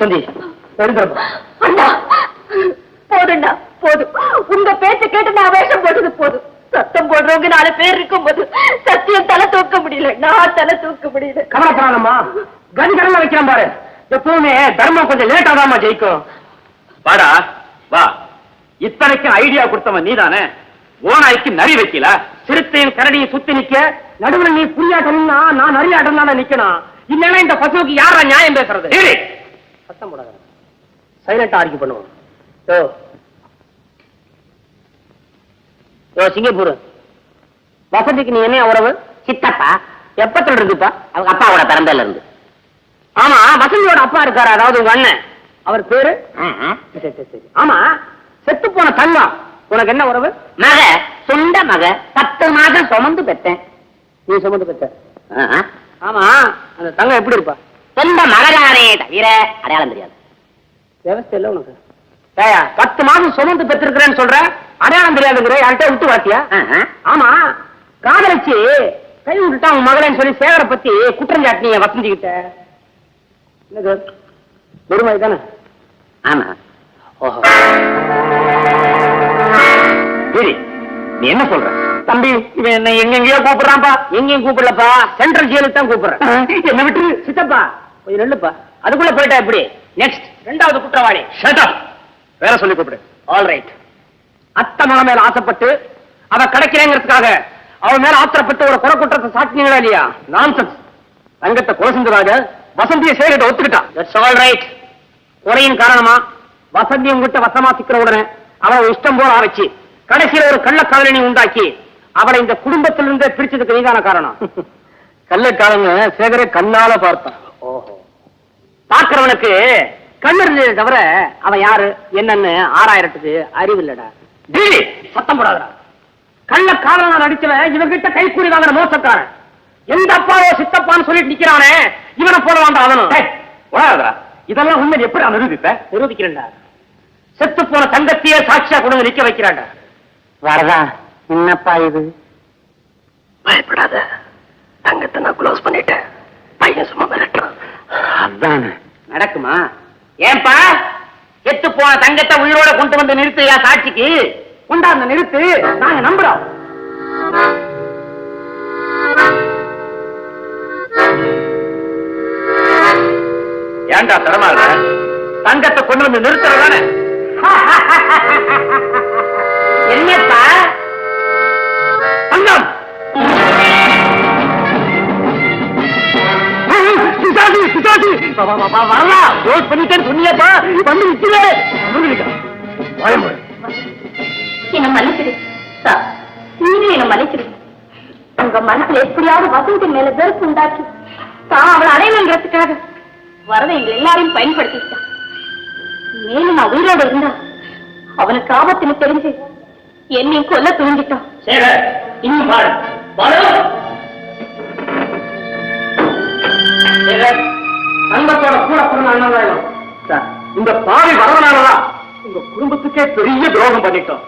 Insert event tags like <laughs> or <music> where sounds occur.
வசந்தி போதும்டா போதும். உங்க பேச்ச கேட்டு நான் வேஷம் போட்டது போதும். சத்தம் போடுறவங்க நாலு பேர் இருக்கும்போது சத்தியம் தலை தூக்க முடியல. நான் தலை தூக்க முடியல. கவலைப்படாதம்மா. கண்கடல வைக்கிறேன் பாரு. எப்பவுமே தர்மம் கொஞ்சம் லேட்டா ஜெயிக்கும். வாடா வா. இத்தனைக்கும் ஐடியா கொடுத்தவன் நீதானே? ஓனாய்க்கு நரி வைக்கல? சிறுத்தையும் கரடியும் சுத்தி நிக்க நடுவுல நீ புரியாட்டம்னா நான் அறியாட்டம் தானே நிக்கணும். இல்லைன்னா இந்த பசுவுக்கு யாரா நியாயம் பேசுறது? சத்தம் போடாத. சைலண்டா ஆர்கியூ பண்ணுவோம். யோ. யோ சிங்கப்பூர். வசதிக்கு நீ என்ன உறவு? சித்தப்பா. எப்பத்துல இருந்துப்பா? அவங்க அப்பாவோட பிறந்தல இருந்து. ஆமா வசந்தியோட அப்பா இருக்காரு? அதாவது உங்க அண்ணன். அவர் பேரு? சரி, சரி, சரி. ஆமா செத்து போன தங்கம். உனக்கு என்ன உறவு? மக சொந்த மக. பத்து மாதம் சுமந்து பெற்றேன். நீ சுமந்து பெற்ற. ஆமா அந்த தங்கம் எப்படி இருப்பா? சொந்த மகதானே தவிர அடையாளம் தெரியாது. விவசாய இல்ல உனக்கு. பத்து மாதம் சுமந்து பெற்றிருக்கிறேன்னு சொல்ற? அடையாளம் தெரியாதுங்கிற யார்கிட்ட விட்டு வாத்தியா. ஆமா காதலிச்சு கை விட்டுட்டா உன் மகளேன்னு சொல்லி சேகரை பத்தி குற்றம் சாட்டினீங்க வசந்திக்கிட்ட. என்னது? பெருமாய் தானே? ஆமா. ஓஹோ. சரி நீ என்ன சொல்ற? தம்பி இவன் என்ன எங்கெங்கயோ கூப்பிடுறான்ப்பா. எங்கேயும் கூப்பிடலப்பா. சென்ட்ரல் ஜெயிலுக்கு தான் கூப்பிடுறேன். என்ன விட்டு சித்தப்பா. கொஞ்சம் நெல்லுப்பா. அதுக்குள்ள போயிட்டா எப்படி? நெக்ஸ்ட் ரெண்டாவது குற்றவாளி. ஷட் வேற சொல்லி கூப்பிடு. ஆல் ரைட் அத்தை மன மேல ஆசைப்பட்டு அவ கிடைக்கிறேங்கிறதுக்காக அவ மேல ஆத்திரப்பட்டு ஒரு குறை குற்றத்தை சாட்டினீங்களா இல்லையா? நான்சென்ஸ் தங்கத்தை கொலை செஞ்சதாக வசந்தியை சேரிட்ட ஒத்துக்கிட்டான். தட்ஸ் ஆல் ரைட் குறையின் காரணமா வசந்தி உங்ககிட்ட வசமா சிக்கிற உடனே அவளை இஷ்டம் போல ஆரம்பிச்சு கடைசியில ஒரு கள்ளக்காதலனை உண்டாக்கி அவளை இந்த குடும்பத்திலிருந்தே பிரிச்சதுக்கு நீதான காரணம்? <laughs> கள்ளக்காரங்க சேகரை கண்ணால பார்த்தான். ஓஹோ. பார்க்கிறவனுக்கு கண்ணு இருந்ததை தவிர அவன் யாரு என்னன்னு ஆறாயிரத்துக்கு அறிவு இல்லடா டேய், சத்தம் போடாதடா. கள்ள காரணம் நடிச்சவன் இவன்கிட்ட கைக்கூலி வாங்குற மோசக்காரன். எந்த அப்பாவோ சித்தப்பான்னு சொல்லிட்டு நிக்கிறானே இவனை போல அவனும் வராதடா இதெல்லாம் உண்மை எப்படி நிரூபிப்ப நிரூபிக்கிறேன்டா. செத்து போன தங்கத்தையே சாட்சியா கொண்டு வந்து நிக்க வைக்கிறான்டா. வரதா என்னப்பா இது? பயப்படாத. தங்கத்தை நான் க்ளோஸ் பண்ணிட்டேன். அதானே நடக்குமா? ஏன்பா? செத்து போன தங்கத்தை உயிரோட கொண்டு வந்து நிறுத்துயா சாட்சிக்கு? கொண்டாந்து நிறுத்து நாங்க நம்புறோம் ஏண்டா தரமாடுற தங்கத்தை கொண்டு வந்து நிறுத்துறதானே <laughs> வரலாம் ரோட் பண்ணிட்டேன்னு சொன்னியப்பா. வந்து நிக்கிறே. பயமுறை என்ன மன்னிச்சிடு. சார் நீங்களும் என்ன மன்னிச்சிடு. உங்க மனசுல எப்படியாவது வசந்தி மேல வெறுப்பு உண்டாக்கி தான் அவளை அடையணுங்கிறதுக்காக வரதை எங்க எல்லாரையும் பயன்படுத்திட்டான் மேலும் நான் உயிரோட இருந்தா அவனுக்கு ஆபத்துன்னு தெரிஞ்சு என்னையும் கொல்ல துணிஞ்சிட்டான் இன்னும் கூட சார் இந்த பாவி வரவனாலதான் உங்க குடும்பத்துக்கே பெரிய துரோகம் பண்ணிட்டோம்.